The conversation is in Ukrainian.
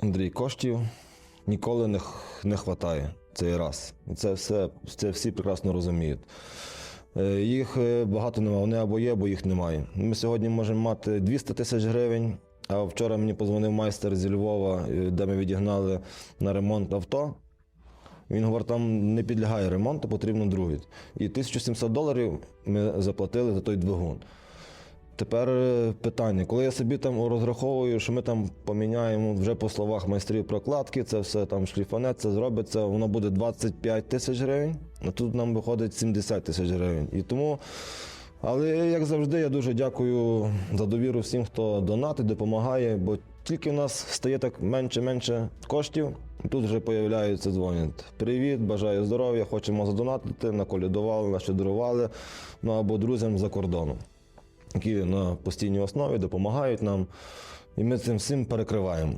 Андрій, коштів ніколи не, не вистачає. Цей раз. І це все, це всі прекрасно розуміють. Е, Їх е, багато немає, вони або є, або їх немає. Ми сьогодні можемо мати 200 тисяч гривень, а вчора мені позвонив майстер зі Львова, е, де ми відігнали на ремонт авто. Він говорить, там не підлягає ремонту, потрібно другий. І 1700 доларів ми заплатили за той двигун. Тепер е, питання, коли я собі там розраховую, що ми там поміняємо вже по словах майстрів прокладки, це все там шліфанець, це зробиться, воно буде 25 тисяч гривень, а тут нам виходить 70 тисяч гривень. І тому, але як завжди, я дуже дякую за довіру всім, хто донатить, допомагає, бо тільки в нас стає так менше-менше коштів, тут вже появляються, дзвонять. Привіт, бажаю здоров'я, хочемо задонатити, наколядували, нащедрували, ну або друзям за кордоном які на постійній основі допомагають нам, і ми цим всім перекриваємо.